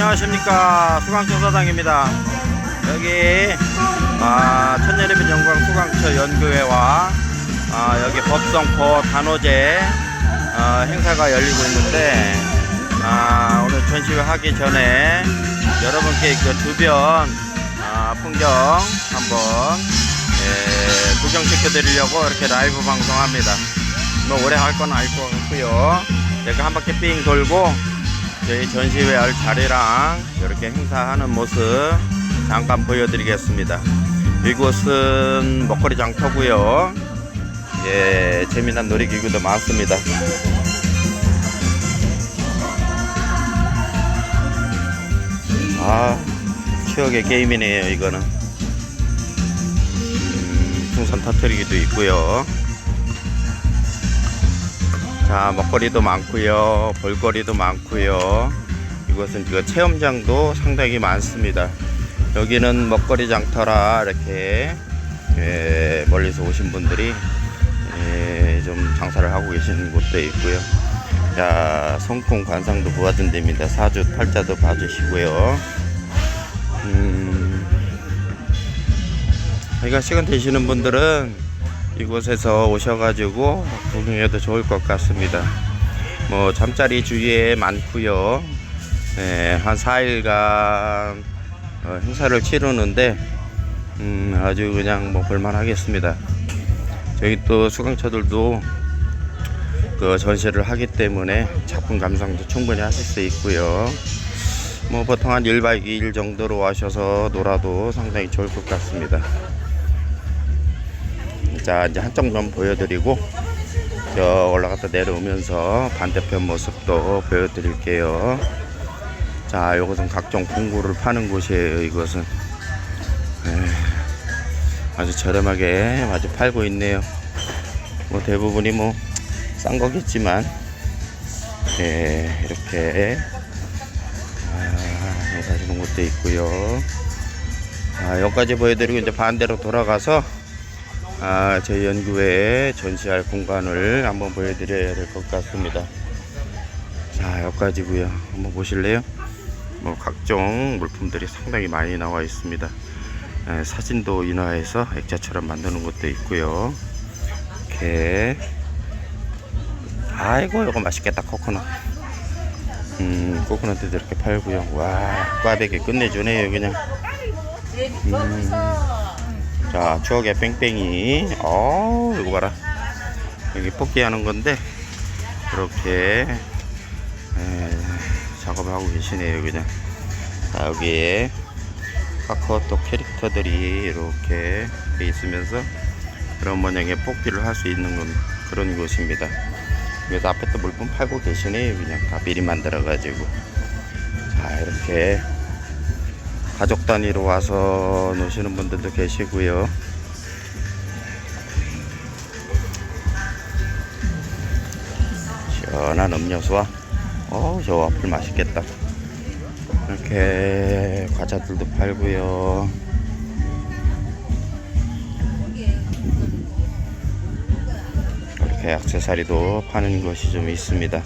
안녕하십니까. 수강청 사장입니다. 여기 아, 천년의빈 영광 수강처 연구회와 아, 여기 법성포 단오제 아, 행사가 열리고 있는데 아, 오늘 전시회 하기 전에 여러분께 그 주변 아, 풍경 한번 예, 구경시켜 드리려고 이렇게 라이브 방송합니다. 뭐 오래 할 건 아닐 것 같고요. 제가 한 바퀴 삥 돌고 저희 전시회 할 자리랑 이렇게 행사하는 모습 잠깐 보여드리겠습니다. 이곳은 먹거리 장터고요. 예, 재미난 놀이기구도 많습니다. 아, 추억의 게임이네요, 이거는. 음, 풍선 터트리기도 있고요. 자, 먹거리도 많고요. 볼거리도 많고요. 이곳은 그 체험장도 상당히 많습니다. 여기는 먹거리 장터라 이렇게 예, 멀리서 오신 분들이 예, 좀 장사를 하고 계시는 곳도 있고요. 자, 성풍 관상도 보아준 데입니다. 사주 팔자도 봐주시고요. 음, 그러니까 시간 되시는 분들은 이곳에서 오셔가지고 구경해도 좋을 것 같습니다. 뭐 잠자리 주위에 많고요. 네, 한 4일간 어, 행사를 치르는데 음, 아주 그냥 뭐 볼만하겠습니다. 저희 또 수강처들도 그 전시를 하기 때문에 작품 감상도 충분히 하실 수 있고요. 뭐 보통 한 1박 2일 정도로 와셔서 놀아도 상당히 좋을 것 같습니다. 자 이제 한쪽만 보여드리고 저 올라갔다 내려오면서 반대편 모습도 보여드릴게요. 자 이것은 각종 공구를 파는 곳이에요 이것은. 에, 아주 저렴하게 아주 팔고 있네요. 뭐 대부분이 뭐 싼 거겠지만 예, 이렇게. 아, 사시는 곳도 있고요. 자 여기까지 보여드리고 이제 반대로 돌아가서 아, 저희 연구회에 전시할 공간을 한번 보여드려야 될 것 같습니다. 자, 여기까지고요. 한번 보실래요? 뭐 각종 물품들이 상당히 많이 나와 있습니다. 에, 사진도 인화해서 액자처럼 만드는 것도 있고요. 이렇게 아이고 이거 맛있겠다 코코넛. 음, 코코넛도 이렇게 팔고요. 와, 꽈배기 끝내주네요 그냥. 음. 자 추억의 뺑뺑이. 어 이거 봐라. 여기 뽑기 하는 건데 이렇게 에, 작업을 하고 계시네요 그냥. 자 여기에 카카오톡 캐릭터들이 이렇게 돼 있으면서 그런 모양의 뽑기를 할 수 있는 건 그런 곳입니다. 그래서 앞에 또 물품 팔고 계시네요 그냥. 다 미리 만들어 가지고. 자 이렇게 가족 단위로 와서 노시는 분들도 계시고요. 시원한 음료수와 어저 와플 맛있겠다. 이렇게 과자들도 팔고요. 이렇게 액세서리도 파는 곳이 좀 있습니다.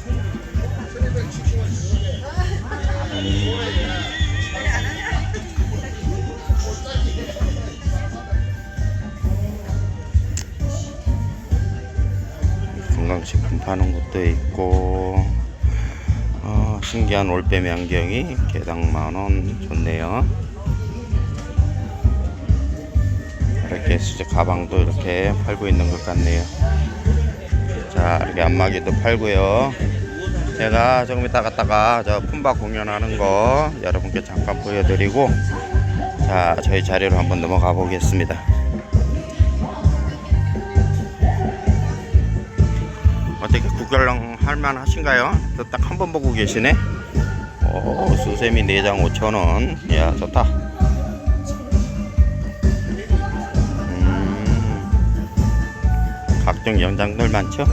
곳도 있고 어, 신기한 올빼미 안경이 개당 만원. 좋네요. 이렇게 수제 가방도 이렇게 팔고 있는 것 같네요. 자 이렇게 안마기도 팔고요. 제가 조금 이따 갔다가 저 품바 공연하는 거 여러분께 잠깐 보여드리고 자 저희 자리로 한번 넘어가 보겠습니다 어떻게 구경 할만 하신가요? 딱 한 번 보고 계시네. 오, 수세미 4장 5천원. 야, 좋다. 음, 각종 연장들 많죠?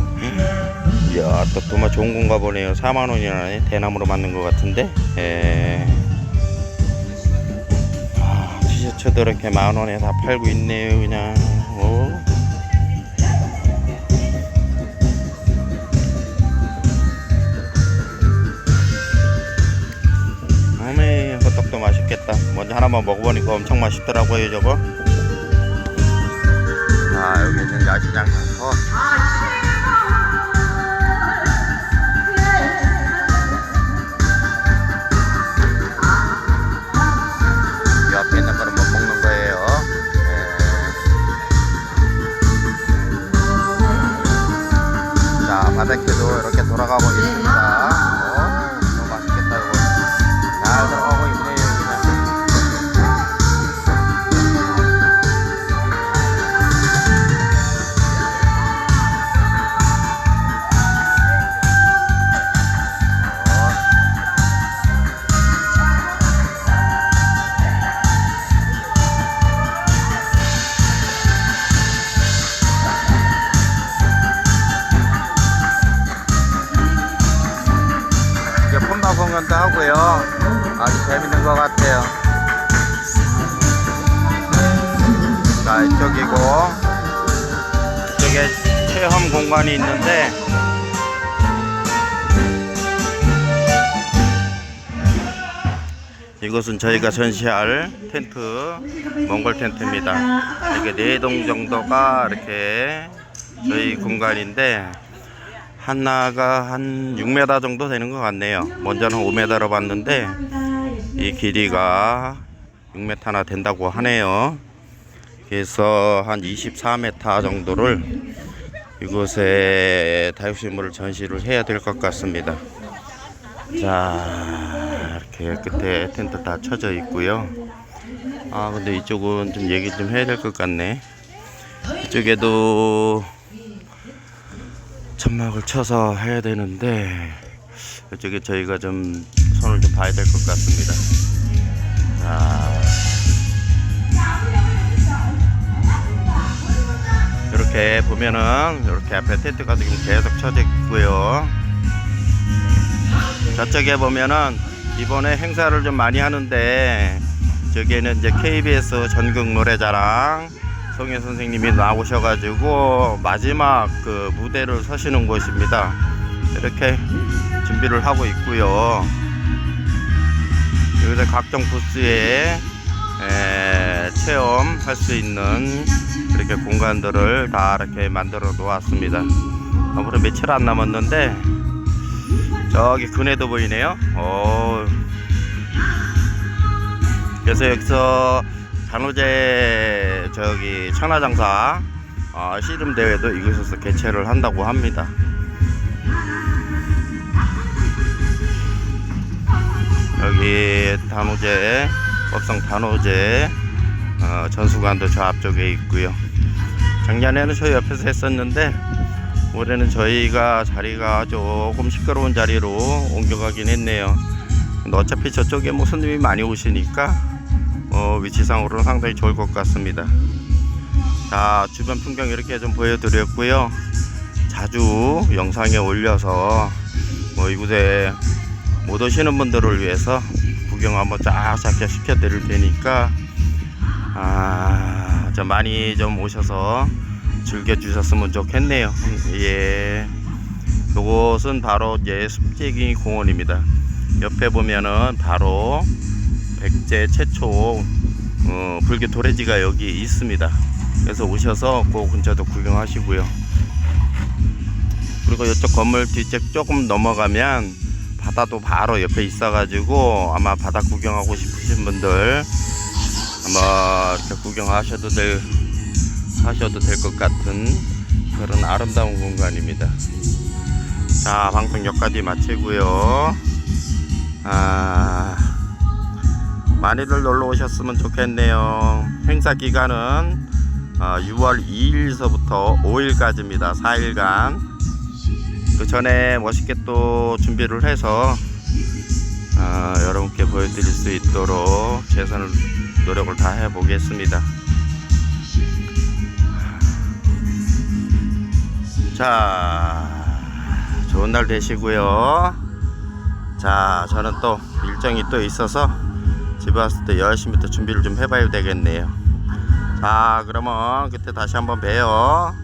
이야, 또 도마 좋은 건가 보네요. 4만원이나 대나무로 만든 것 같은데. 에... 아, 티셔츠도 이렇게 만원에 다 팔고 있네요, 그냥. 맛있겠다. 먼저 하나만 먹어보니까 엄청 맛있더라고요, 저거. 자, 여기 있는 야시장 장터. 공연도 하고요. 아주 재밌는 것 같아요. 자, 이쪽이고, 이쪽에 체험 공간이 있는데, 이것은 저희가 전시할 텐트, 몽골 텐트입니다. 이게 네 동 정도가 이렇게 저희 공간인데, 하나가 한 6m 정도 되는 것 같네요. 먼저는 5m로 봤는데 이 길이가 6m나 된다고 하네요. 그래서 한 24m 정도를 이곳에 다육식물을 전시를 해야 될 것 같습니다. 자, 이렇게 끝에 텐트 다 쳐져 있고요. 아, 근데 이쪽은 좀 얘기 좀 해야 될 것 같네. 이쪽에도 천막을 쳐서 해야 되는데 이쪽에 저희가 좀 손을 좀 봐야 될 것 같습니다. 자, 이렇게 보면은 이렇게 앞에 텐트가 지금 계속 쳐져 있고요. 저쪽에 보면은 이번에 행사를 좀 많이 하는데 저기에는 이제 KBS 전국 노래자랑 송혜 선생님이 나오셔가지고 마지막 그 무대를 서시는 곳입니다. 이렇게 준비를 하고 있고요. 여기서 각종 부스에 에, 체험할 수 있는 이렇게 공간들을 다 이렇게 만들어 놓았습니다. 앞으로 며칠 안 남았는데 저기 그네도 보이네요. 오. 그래서 여기서 단오제 저기 천하장사 어, 씨름 대회도 이곳에서 개최를 한다고 합니다. 여기 단오제 법성 단오제 어, 전수관도 저 앞쪽에 있고요. 작년에는 저희 옆에서 했었는데 올해는 저희가 자리가 조금 시끄러운 자리로 옮겨가긴 했네요. 어차피 저쪽에 뭐 손님이 많이 오시니까 어, 위치상으로는 상당히 좋을 것 같습니다. 자, 주변 풍경 이렇게 좀 보여드렸고요. 자주 영상에 올려서 뭐 이곳에 못 오시는 분들을 위해서 구경 한번 쫙쫙 시켜드릴 테니까 아, 좀 많이 좀 오셔서 즐겨주셨으면 좋겠네요. 음, 예. 요것은 바로 숲지기 공원입니다. 옆에 보면은 바로 백제 최초 어, 불교 도래지가 여기 있습니다. 그래서 오셔서 그 근처도 구경하시고요. 그리고 이쪽 건물 뒤쪽 조금 넘어가면 바다도 바로 옆에 있어가지고 아마 바다 구경하고 싶으신 분들 아마 이렇게 구경하셔도 될 하셔도 될 것 같은 그런 아름다운 공간입니다. 자 방송 여기까지 마치고요. 아. 많이들 놀러 오셨으면 좋겠네요. 행사 기간은 어, 6월 2일서부터 5일까지입니다. 4일간. 그 전에 멋있게 또 준비를 해서 어, 여러분께 보여드릴 수 있도록 최선을 노력을 다 해보겠습니다. 자, 좋은 날 되시고요. 자, 저는 또 일정이 또 있어서 집에 왔을 때 열심히 또 준비를 좀 해봐야 되겠네요. 자, 그러면 그때 다시 한번 봬요.